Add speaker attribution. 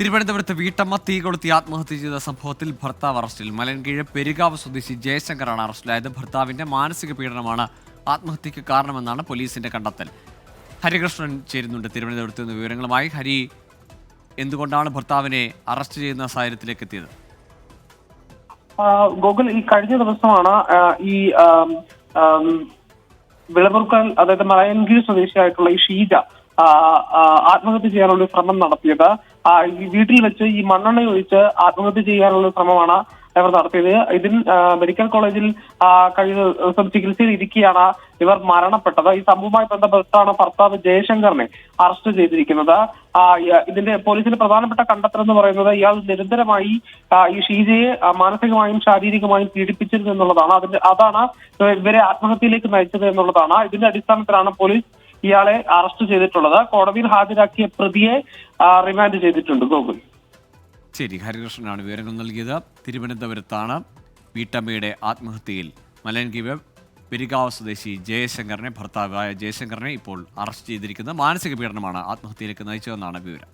Speaker 1: തിരുവനന്തപുരത്ത് വീട്ടമ്മ തീ കൊളുത്തി ആത്മഹത്യ ചെയ്ത സംഭവത്തിൽ ഭർത്താവ് അറസ്റ്റിൽ. മലൻകീഴ് പെരുകാവ് സ്വദേശി ജയശങ്കറാണ് അറസ്റ്റിലായത്. ഭർത്താവിന്റെ മാനസിക പീഡനമാണ് ആത്മഹത്യക്ക് കാരണമെന്നാണ് പോലീസിന്റെ കണ്ടെത്തൽ. ഹരികൃഷ്ണൻ ചേരുന്നുണ്ട് തിരുവനന്തപുരത്ത് നിന്ന് വിവരങ്ങളുമായി. ഹരി എന്തുകൊണ്ടാണ് ഭർത്താവിനെ അറസ്റ്റ് ചെയ്യുന്ന സാഹചര്യത്തിലേക്ക് എത്തിയത്?
Speaker 2: ഗോകുൽ ഈ കഴിഞ്ഞ ദിവസമാണ് ഈ ആം, അതായത് മലയൻകീഴ് സ്വദേശിയായിട്ടുള്ള ഈ ഷീജ ആത്മഹത്യ ചെയ്യാനുള്ള ശ്രമം നടത്തിയത്. ഈ വീട്ടിൽ വെച്ച് ഈ മണ്ണെണ്ണ ഒഴിച്ച് ആത്മഹത്യ ചെയ്യാനുള്ള ശ്രമമാണ് ഇവർ നടത്തിയത്. ഇതിൽ മെഡിക്കൽ കോളേജിൽ കഴിഞ്ഞ ദിവസം ചികിത്സയിൽ ഇരിക്കുകയാണ് ഇവർ മരണപ്പെട്ടത്. ഈ സംഭവവുമായി ബന്ധപ്പെട്ടാണ് ഭർത്താവ് ജയശങ്കറിനെ അറസ്റ്റ് ചെയ്തിരിക്കുന്നത്. ഇതിന്റെ പോലീസിന്റെ പ്രധാനപ്പെട്ട കണ്ടെത്തൽ എന്ന് പറയുന്നത് ഇയാൾ നിരന്തരമായി ഈ ഷീജയെ മാനസികമായും ശാരീരികമായും പീഡിപ്പിച്ചിരുന്നു എന്നുള്ളതാണ്. അതിന്റെ അതാണ് ഇവരെ ആത്മഹത്യയിലേക്ക് നയിച്ചത് എന്നുള്ളതാണ്. ഇതിന്റെ അടിസ്ഥാനത്തിലാണ് പോലീസ് ഇയാളെ അറസ്റ്റ് ചെയ്തിട്ടുള്ളത്. കോടതിയിൽ ഹാജരാക്കിയ പ്രതിയെ റിമാൻഡ് ചെയ്തിട്ടുണ്ട് ഗോകുൽ.
Speaker 1: ശരി ഹരികൃഷ്ണനാണ് വിവരങ്ങൾ നൽകിയത്. തിരുവനന്തപുരത്താണ് വീട്ടമ്മയുടെ ആത്മഹത്യയിൽ. മലൻകീവ് പെരികാവ് സ്വദേശി ജയശങ്കറിനെ ഭർത്താവായ ജയശങ്കറിനെ ഇപ്പോൾ അറസ്റ്റ് ചെയ്തിരിക്കുന്നത്. മാനസിക പീഡനമാണ് ആത്മഹത്യയിലേക്ക് നയിച്ചതെന്നാണ് വിവരം.